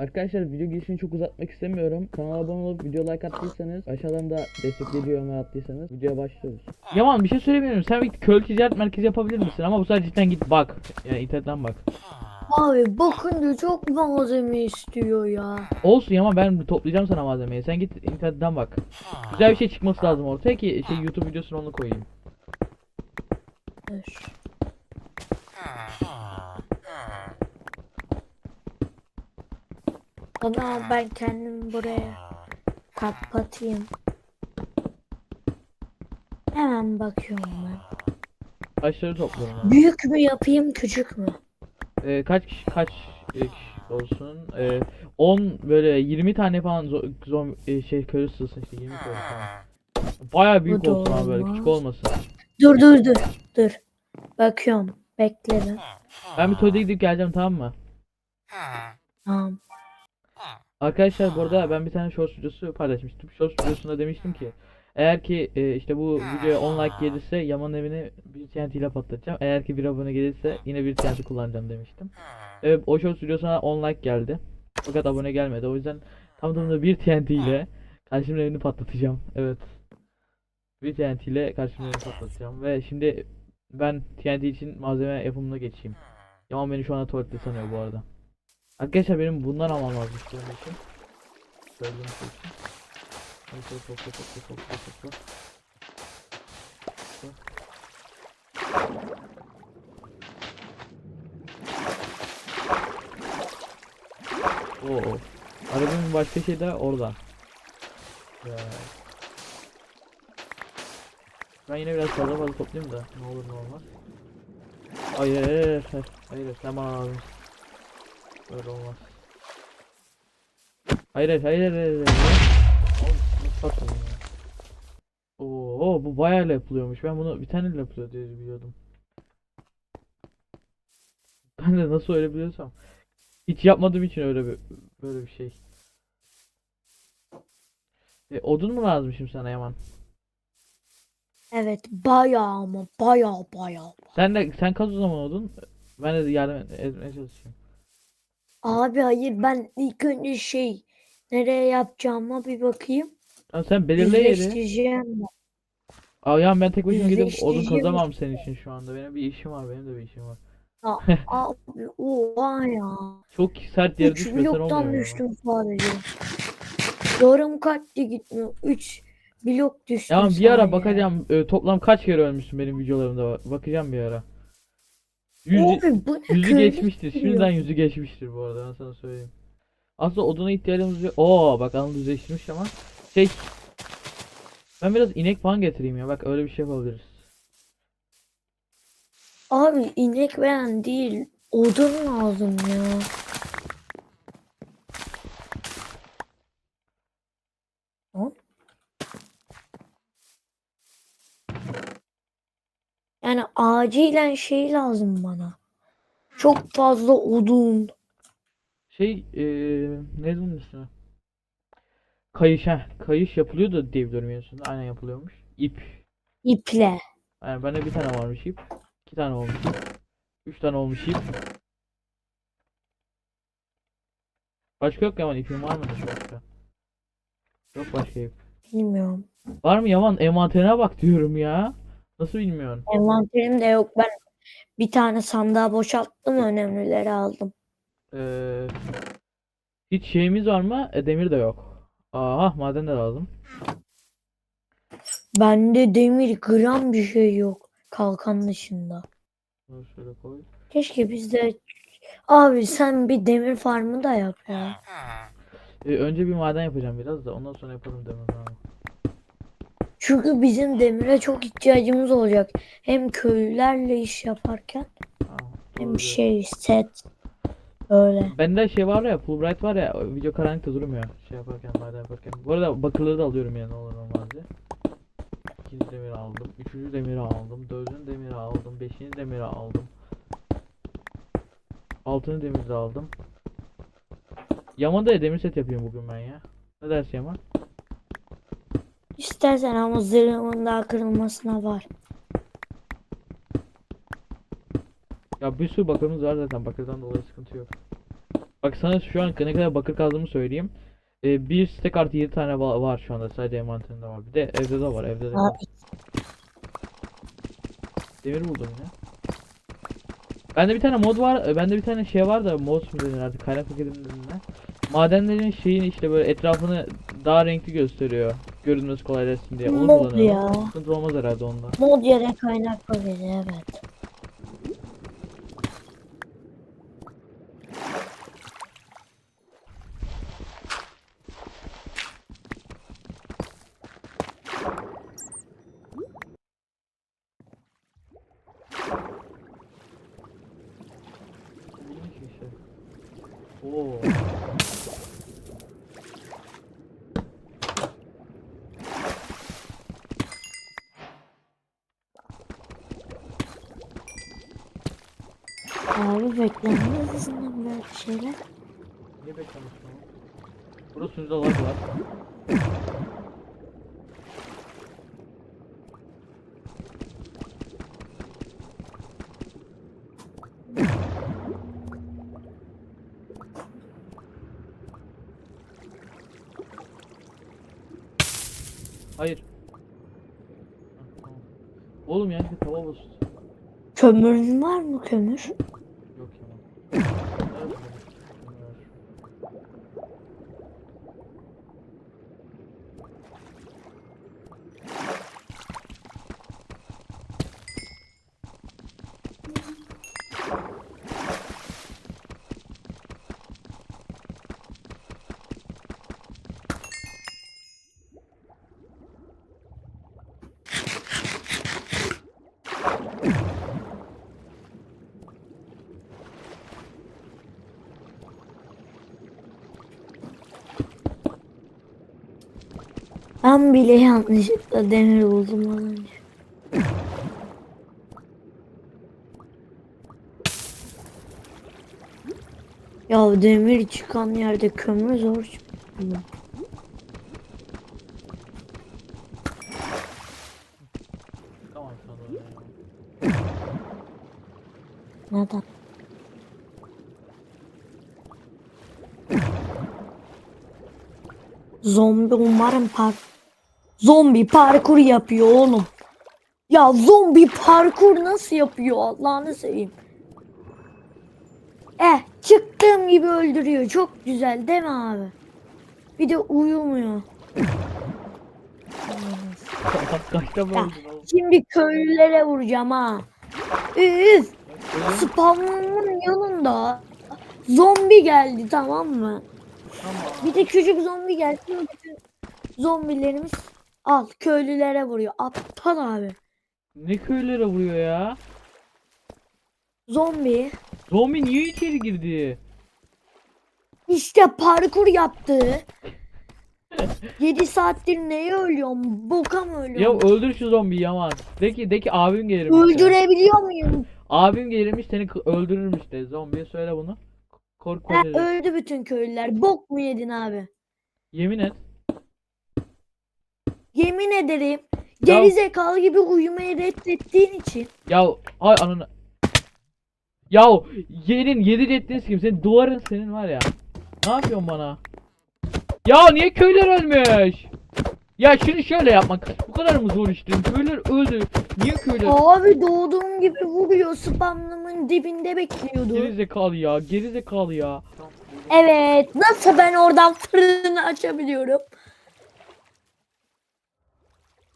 Arkadaşlar video girişini çok uzatmak istemiyorum. Kanala abone olup video like attıysanız aşağıdan da destekleyici yorum attıysanız videoya başlıyoruz. Yaman bir şey söylemiyorum. Sen bir köl ticaret merkezi yapabilir misin? Ama bu sefer cidden git bak. Yani internetten bak. Abi bakınca çok malzeme istiyor ya. Olsun Yaman ben toplayacağım sana malzemeyi. Sen git internetten bak. Güzel bir şey çıkması lazım ortaya ki şey YouTube videosunu onu koyayım. Dur. O zaman ben kendimi buraya kapatayım. Hemen bakıyorum ben. Taşları topluyorum ben. Büyük mü yapayım küçük mü? Ee, kaç kişi kaç e, kişi olsun? Ee, 10 böyle 20 tane falan zo- zom e, şey köylü sığsın işte 20 köylü falan. Baya büyük Bu da olsun abi böyle küçük olmasın. Dur dur dur dur. Bakıyorum. Bekle bir. Ben bir tuvalete gidip geleceğim tamam mı? Tamam. Arkadaşlar bu arada ben bir tane short videosu paylaşmıştım. Short videosunda demiştim ki eğer ki e, işte bu videoya 10 like gelirse Yaman evini bir TNT ile patlatacağım. Eğer ki bir abone gelirse yine bir TNT kullanacağım demiştim. Evet o short videosuna 10 like geldi. Fakat abone gelmedi. O yüzden tam tamına bir TNT ile karşımın evini patlatacağım. Evet. Bir TNT ile karşımın evini patlatacağım. Ve şimdi ben TNT için malzeme yapımına geçeyim. Yaman beni şu anda tuvalette sanıyor bu arada. Arkadaşlar benim bundan almam lazım işte onun için. Söylediğim şey için. Neyse topla topla topla topla. Oo. Arabanın başka şey de orada. Ya. Ben yine biraz fazla fazla toplayayım da ne olur ne olmaz. Hayır hayır hayır hayır, lazım. Böyle olmaz. Hayır hayır hayır hayır hayır. ya? Oo bu bayağı yapılıyormuş. Ben bunu bir tane yapılıyor diye biliyordum. Ben de nasıl öyle biliyorsam. Hiç yapmadığım için öyle bir böyle bir şey. E, odun mu lazım şimdi sana Yaman? Evet bayağı ama bayağı bayağı. Sen de sen kaz o zaman odun. Ben de yardım et- etmeye çalışayım. Abi hayır ben ilk önce şey nereye yapacağıma bir bakayım. Tamam sen belirle yeri. Yüzleştireceğim ben. Aa ya ben tek başıma gidip odun Yüzleştireceğim. kazamam senin için şu anda. Benim bir işim var. Benim de bir işim var. Abi oha ya. Çok sert yere 3 düşmesen bloktan olmuyor ya. düştüm sadece. Yarım kalpli gitmiyor. 3 blok düştüm Ya bir ara sadece. bakacağım e, toplam kaç kere ölmüşsün benim videolarımda bak- bakacağım bir ara. Yüzü, Abi bu ne yüzü köylü geçmiştir. geliyor. Şimdiden yüzü geçmiştir bu arada ben sana söyleyeyim. Aslında oduna ihtiyacımız yok. Oo bak anı düzleştirmiş ama şey ben biraz inek falan getireyim ya bak öyle bir şey yapabiliriz. Abi inek veren değil. Odun lazım ya. Lan. Yani acilen şey lazım bana. Çok fazla odun. Şey e, ne bunun ismi? Kayış ha. Kayış yapılıyor da diye biliyorum sonunda. Aynen yapılıyormuş. İp. iple. Yani bende bir tane varmış ip. iki tane olmuş ip. Üç tane olmuş ip. Başka yok Yaman ipin var mı başka? Yok başka ip. Bilmiyorum. Var mı Yaman envanterine bak diyorum ya. Nasıl bilmiyorsun? Envanterim de yok. Ben bir tane sandığa boşalttım. Önemlileri aldım. Ee, hiç şeyimiz var mı? E, demir de yok. Aha maden de lazım. Bende demir gram bir şey yok. Kalkan dışında. Şöyle koy. Keşke bizde... Abi sen bir demir farmı da yap ya. Ee, önce bir maden yapacağım biraz da ondan sonra yaparım demir falan. Çünkü bizim demire çok ihtiyacımız olacak. Hem köylülerle iş yaparken doğru hem şey set öyle. Bende şey var ya Fulbright var ya video karanlıkta durmuyor şey yaparken maden yaparken. Bu arada bakırları da alıyorum yani olur olmaz diye. İkinci demiri aldım. Üçüncü demiri aldım. Dördüncü demiri aldım. Beşinci demiri aldım. Altıncı demiri de aldım. Yaman'da demir set yapıyorum bugün ben ya. Ne dersin Yaman? İstersen ama zırhımın daha kırılmasına var. Ya bir sürü bakırımız var zaten. Bakırdan dolayı sıkıntı yok. Bak sana şu an ne kadar bakır kazdığımı söyleyeyim. Ee, bir stack artı 7 tane va- var şu anda sadece envanterimde var. Bir de evde de var evde de var. Abi Demir buldum yine. Bende bir tane mod var. e, Bende bir tane şey var da mod mu denir artık kaynak paketinin ne? Madenlerin şeyini işte böyle etrafını daha renkli gösteriyor. Görünmesi kolaylaşsın diye. Onu Mod kullanıyorum. ya. Sıkıntı olmaz herhalde onda. mod yere kaynak paketi evet. İşte? Oo. Abi beklenmez izinden böyle şeyler. Niye beklemişsin ama? Burada sunucuda lag var. Hayır. Oğlum yani tava bozuldu. Kömürün var mı kömür? Yok ya. Nerede bu? Bilmiyorum. Ben bile yanlışlıkla demir buldum az önce. Ya demir çıkan yerde kömür zor çıkıyor. Neden? Zombi umarım par Zombi parkur yapıyor oğlum. Ya zombi parkur nasıl yapıyor Allah'ını seveyim. Eh çıktığım gibi öldürüyor. Çok güzel değil mi abi? Bir de uyumuyor. Ya. Şimdi köylülere vuracağım ha. Üf! Spawn'ın yanında zombi geldi tamam mı? Tamam. Bir de küçük zombi geldi. Bütün zombilerimiz al köylülere vuruyor. Aptal abi. Ne köylere vuruyor ya? Zombi Zombi niye içeri girdi? işte parkur yaptı. 7 saattir neye ölüyorum? Boka mı Ya ölüyorum? öldür şu zombiyi Yaman. De ki, de ki abim gelirmiş. Öldürebiliyor muyum? Abim gelirmiş seni k- öldürürmüş de. Zombiye söyle bunu. Kork Ha, kork. öldü bütün köylüler. Bok mu yedin abi? Yemin et. Yemin ederim. Geri zekalı gibi uyumayı reddettiğin için. Ya ay ananı. Ya yerin yedi ettiniz kim? Senin duvarın senin var ya. Ne yapıyorsun bana? Ya niye köyler ölmüş? Ya şunu şöyle yapmak. Bu kadar mı zor işte? Köyler öldü. Niye köyler? Abi doğduğum gibi vuruyor. Spamlımın dibinde bekliyordu. Geri zekalı ya. Geri zekalı ya. Evet. Nasıl ben oradan fırını açabiliyorum?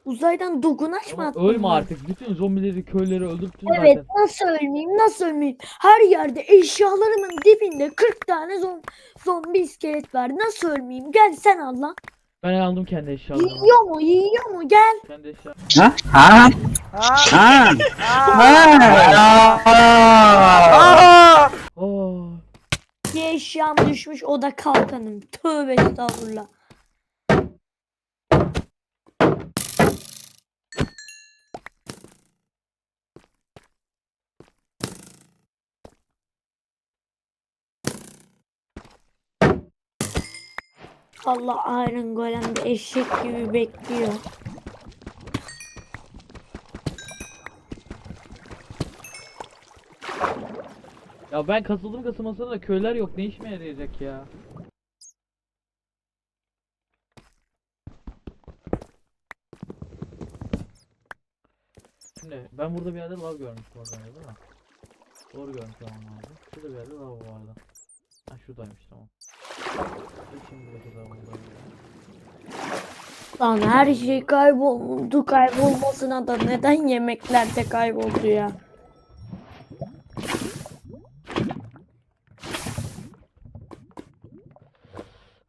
Uzaydan dokunaç mı attın ölme artık. Bütün zombileri, köyleri öldürttün Evet zaten. nasıl ölmeyeyim nasıl ölmeyeyim? Her yerde eşyalarımın dibinde 40 tane zom zombi iskelet var. Nasıl ölmeyeyim? Gel sen al lan. Ben aldım kendi eşyalarımı. Yiyor mu? Yiyor mu? Gel. Kendi eşya. Ha? Ha? Ha? Oo. Bir eşyam düşmüş o da kalkanım. Tövbe estağfurullah. Allah Iron Golem eşek gibi bekliyor. Ya ben kasıldım kasılmasına da köyler yok. Ne işime yarayacak ya? Şimdi ben burada bir yerde lav görmüştüm oradan değil mi? Doğru görmüş olmam lazım. Şurada bir yerde lav vardı. Ha şuradaymış tamam. Şimdi. Lan her şey kayboldu kaybolmasına da neden yemekler de kayboldu ya?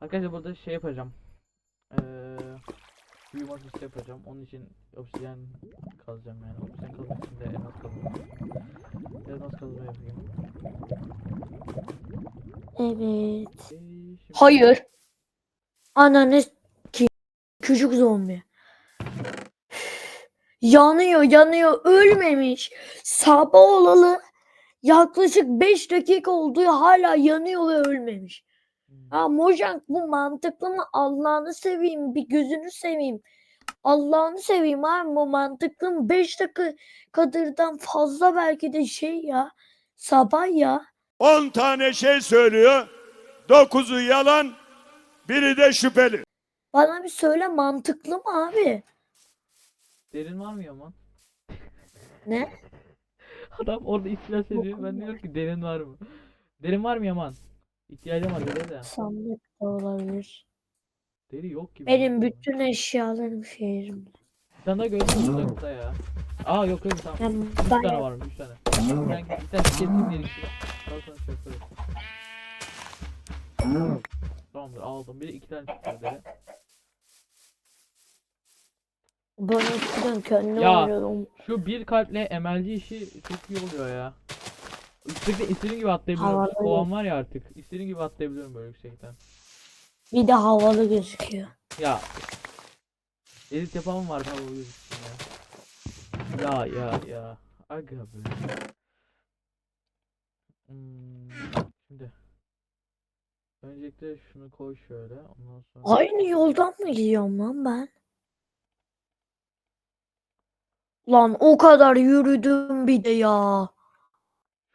Arkadaşlar burada şey yapacağım. Eee büyü masası yapacağım. Onun için obsidian kazacağım yani. Obsidian kazmak için de elmas kazma. Elmas kazma yapayım. Evet. Ee, şimdi Hayır. Ananı ki küçük zombi. Yanıyor yanıyor ölmemiş. Sabah olalı yaklaşık 5 dakika oldu hala yanıyor ve ölmemiş. Hmm. Ha Mojang bu mantıklı mı? Allah'ını seveyim bir gözünü seveyim. Allah'ını seveyim abi bu mantıklı mı? 5 dakikadan fazla belki de şey ya. Sabah ya. 10 tane şey söylüyor. 9'u yalan, biri de şüpheli. Bana bir söyle mantıklı mı abi? Derin var mı Yaman? Ne? Adam orada iflas ediyor. Ben diyorum ki derin var mı? Derin var mı Yaman? İhtiyacım var deri de. Sandık da olabilir. Deri yok gibi. Benim bütün eşyalarım şehrimde. Bir gördün mü uzakta ya? Aa yok yok tamam. Yani 3 tane bayağı varmış 3 tane. Ben bir tane kestim. Daha sonra şey yaparız. Tamamdır aldım. Bir de iki tane çıktı deri. ben eskiden kendim Ya. arıyordum. Şu bir kalple MLG işi çok iyi oluyor ya. Yüksekten istediğim gibi atlayabiliyorum. Kovan var ya artık. İstediğim gibi atlayabiliyorum böyle yüksekten. Bir de havalı gözüküyor. Ya. Edit yapamam var hava gözüksün ya. Ya ya ya. Aga be. Hmm, şimdi. Öncelikle şunu koy şöyle. Ondan sonra. Aynı yoldan mı gidiyorum lan ben? Lan o kadar yürüdüm bir de ya.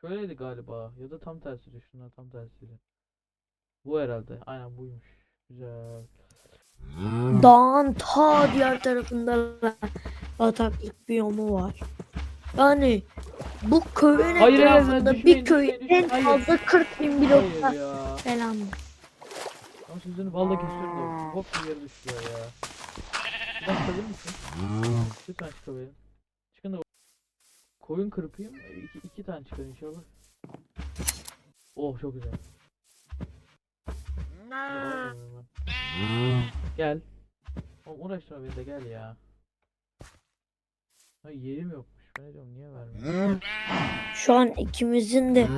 Şöyleydi galiba. Ya da tam tersiydi. Şunlar tam tersiydi. Bu herhalde. Aynen buymuş. Güzel. Dağın ta diğer tarafında bataklık biyomu var. Yani bu köyün Hayır, hayır, hayır, etrafında düşmeyin, bir köy en. Hayır. fazla 40 bin Hayır blokta falan. Ama sözünü balla kesiyorum da hop bir yere düşüyor ya. Buradan çıkabilir misin? Lütfen çıkabilirim. Çıkın da koyun kırpayım. İki, iki tane çıkar inşallah. Oh çok güzel. Gel. Oğlum uğraştırma beni de gel ya. Ha yerim yokmuş. Ben diyorum niye vermiyor? Şu an ikimizin de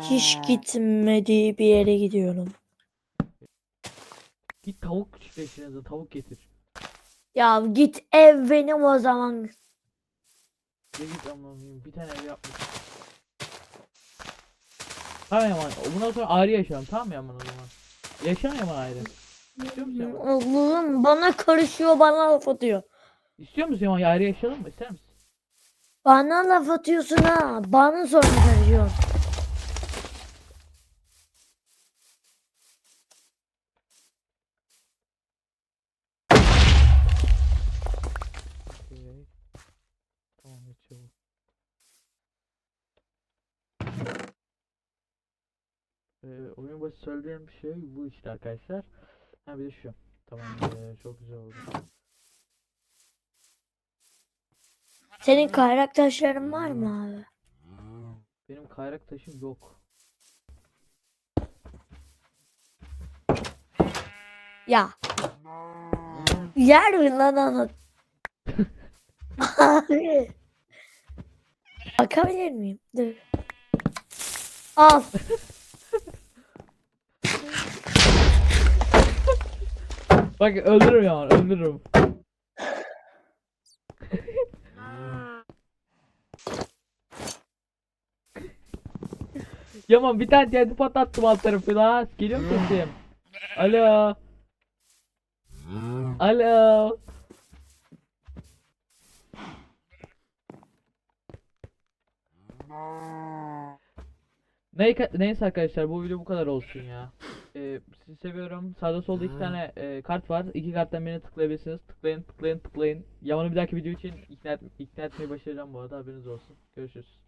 hiç gitmediği bir yere gidiyorum. Git tavuk çiftleştirinize tavuk getir. Ya git ev benim o zaman. Ne git anlamıyorum. Bir tane ev yapmış. Tamam Yaman. Bundan sonra ayrı yaşayalım. Tamam mı Yaman o zaman? Yaşa Yaman ayrı. İstiyor musun Yaman? Allah'ım bana karışıyor bana laf atıyor. İstiyor musun Yaman? Ayrı yaşayalım mı? İster misin? Bana laf atıyorsun ha. Bana sonra karışıyorsun. Ee, oyun başı söylediğim bir şey bu işte arkadaşlar. Ha bir de şu. Tamam ee, çok güzel oldu. Senin kayrak taşların var mı abi? Benim kayrak taşım yok. Ya. Yer mi lan onu? Abi. Bakabilir miyim? Dur. Al. Bak öldürürüm Yaman öldürürüm. Yaman bir tane TNT patlattım alt tarafına. Geliyor mu sesim? Alo. Alo. Ney- Neyse arkadaşlar bu video bu kadar olsun ya. Ee, sizi seviyorum. Sağda solda iki tane e, kart var. İki karttan birini tıklayabilirsiniz. Tıklayın tıklayın tıklayın. Yaman'ı bir dahaki video için ikna, et- ikna etmeyi başaracağım bu arada haberiniz olsun. Görüşürüz.